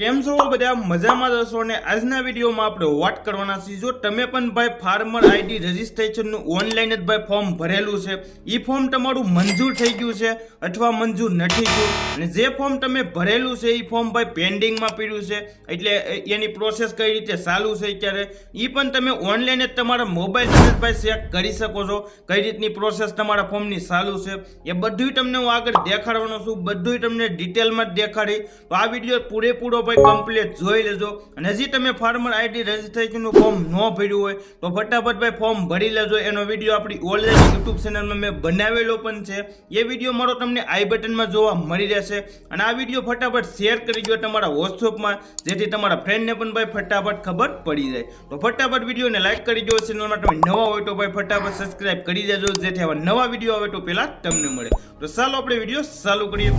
કેમ છો બધા? મજામાં જશો અને આજના વિડીયોમાં આપણે વાત કરવાના છીએ. જો તમે પણ ભાઈ ફાર્મર આઈડી રજિસ્ટ્રેશનનું ઓનલાઈન જ ભાઈ ફોર્મ ભરેલું છે એ ફોર્મ તમારું મંજૂર થઈ ગયું છે અથવા મંજૂર નથી થયું. અને જે ફોર્મ તમે ભરેલું છે એ ફોર્મ ભાઈ પેન્ડિંગમાં પીડ્યું છે. એટલે એની પ્રોસેસ કઈ રીતે ચાલુ છે અત્યારે એ પણ તમે ઓનલાઈન જ તમારા મોબાઈલ જ ભાઈ ચેક કરી શકો છો કઈ રીતની પ્રોસેસ તમારા ફોર્મની ચાલુ છે. એ બધુંય તમને હું આગળ દેખાડવાનો છું, બધુંય તમને ડિટેલમાં જ દેખાડી. તો આ વીડિયો પૂરેપૂરો ભાઈ કમ્પ્લીટ જોઈ લેજો. અને હજી તમે ફાર્મર આઈડી રજીસ્ટ્રેશનનું ફોર્મ ન ભર્યું હોય, તો ફટાફટ ભાઈ ફોર્મ ભરી લેજો. એનો વીડિયો આપણી ઓલરેડી યુટ્યુબ ચેનલમાં મેં બનાવેલો પણ છે. એ વીડિયો મારો તમને આઈ બટનમાં જોવા મળી રહેશે. અને આ વીડિયો ફટાફટ શેર કરી દો તમારા વોટ્સઅપમાં જેથી તમારા ફ્રેન્ડને પણ ભાઈ ફટાફટ ખબર પડી જાય. તો ફટાફટ વિડીયોને લાઈક કરી દો ચેનલમાં તમે નવા હોય તો ભાઈ ફટાફટ સબસ્ક્રાઇબ કરી દેજો. જેથી આવા નવા વીડિયો આવે તો પહેલા તમને મળે. તો ચાલો આપણે વીડિયો ચાલુ કરીએ.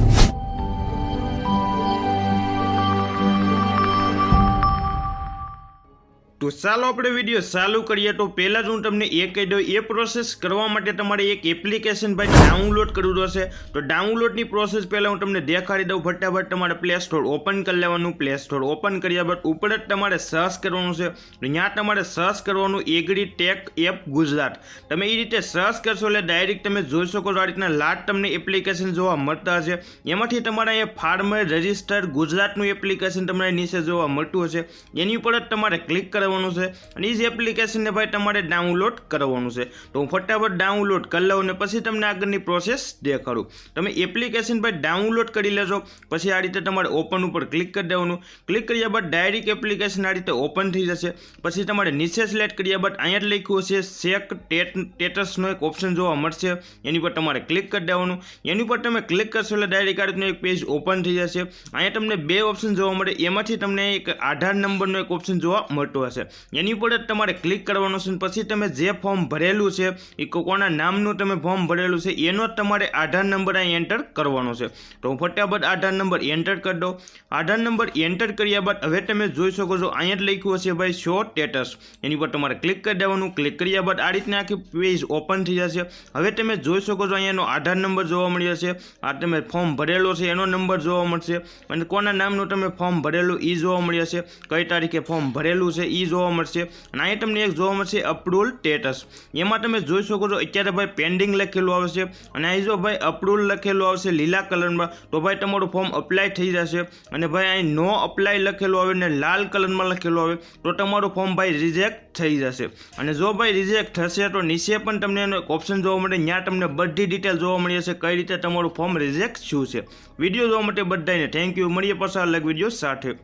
તો ચાલો આપણે વીડિયો ચાલુ કરીએ. તો પહેલાં જ હું તમને એ કહી દઉં, એ પ્રોસેસ કરવા માટે તમારે એક એપ્લિકેશન ભાઈ ડાઉનલોડ કરવું રહેશે. તો ડાઉનલોડની પ્રોસેસ પહેલાં હું તમને દેખાડી દઉં. ફટાફટ તમારે પ્લે સ્ટોર ઓપન કરી લેવાનું. પ્લે સ્ટોર ઓપન કર્યા બાદ ઉપર જ તમારે સર્ચ કરવાનું છે. ત્યાં તમારે સર્ચ કરવાનું એગ્રી ટેક એપ ગુજરાત તમે એ રીતે સર્ચ કરશો એટલે ડાયરેક્ટ તમે જોઈ શકો છો આ રીતના લાટ તમને એપ્લિકેશન જોવા મળતા હશે. એમાંથી તમારા એ ફાર્મર રજિસ્ટર્ડ ગુજરાતનું એપ્લિકેશન તમને નીચે જોવા મળતું હશે. એની ઉપર જ તમારે ક્લિક કરવાનું છે અને એ જ એપ્લિકેશનને ભાઈ તમારે ડાઉનલોડ કરવાનું છે. તો હું ફટાફટ ડાઉનલોડ કરી લઉં ને પછી તમને આગળની પ્રોસેસ દેખાડું. તમે એપ્લિકેશન ભાઈ ડાઉનલોડ કરી લેજો, પછી આ રીતે તમારે ઓપન ઉપર ક્લિક કરી દેવાનું. ક્લિક કર્યા બાદ ડાયરેક્ટ એપ્લિકેશન આ રીતે ઓપન થઈ જશે. પછી તમારે નીચે સિલેક્ટ કર્યા બાદ અહીંયા જ લખ્યું છે સેક ટેટસનો એક ઓપ્શન જોવા મળશે. એની પર તમારે ક્લિક કરી દેવાનું. એની પર તમે ક્લિક કરશો એટલે ડાયરેક્ટ આ રીતનું એક પેજ ઓપન થઈ જશે. અહીંયા તમને બે ઓપ્શન જોવા મળે. એમાંથી તમને એક આધાર નંબરનો એક ઓપ્શન જોવા મળતો હશે. એની ઉપર જ તમારે ક્લિક કરવાનું છે પછી તમે જે ફોર્મ ભરેલું છે, એ કોના નામનું તમે ફોર્મ ભરેલું છે, એનો જ તમારે આધાર નંબર અહીં એન્ટર કરવાનો છે. તો હું ફટાફટ આધાર નંબર એન્ટર કરી દો આધાર નંબર એન્ટર કર્યા બાદ હવે તમે જોઈ શકો છો, અહીંયા જ લખ્યું હશે ભાઈ શો સ્ટેટસ એની પર તમારે ક્લિક કરી દેવાનું. ક્લિક કર્યા બાદ આ રીતના આખી પેજ ઓપન થઈ જશે. હવે તમે જોઈ શકો છો, અહીંયાનો આધાર નંબર જોવા મળી જશે આ તમે ફોર્મ ભરેલો છે, એનો નંબર જોવા મળશે. અને કોના નામનું તમે ફોર્મ ભરેલું એ જોવા મળી જશે કઈ તારીખે ફોર્મ ભરેલું છે એ જોવા મળશે. અને અહીંયા તમને એક જોવા મળશે અપ્રુવલ સ્ટેટસ એમાં તમે જોઈ શકો છો, અત્યારે ભાઈ પેન્ડિંગ લખેલું આવશે. અને અહીં જો ભાઈ અપ્રુવલ લખેલું આવશે લીલા કલરમાં, તો ભાઈ તમારું ફોર્મ અપ્લાય થઈ જશે. અને ભાઈ અહીં નો અપ્લાય લખેલું આવે ને લાલ કલરમાં લખેલું આવે, તો તમારું ફોર્મ ભાઈ રિજેક્ટ થઈ જશે. અને જો ભાઈ રિજેક્ટ થશે, તો નીચે પણ તમને એનો એક ઓપ્શન જોવા મળે. ત્યાં તમને બધી ડિટેલ જોવા મળી જશે કઈ રીતે તમારું ફોર્મ રિજેક્ટ શું છે. વીડિયો જોવા માટે બધાને થેન્ક યુ મળીએ પાછા અલગ વીડિયો સાથે.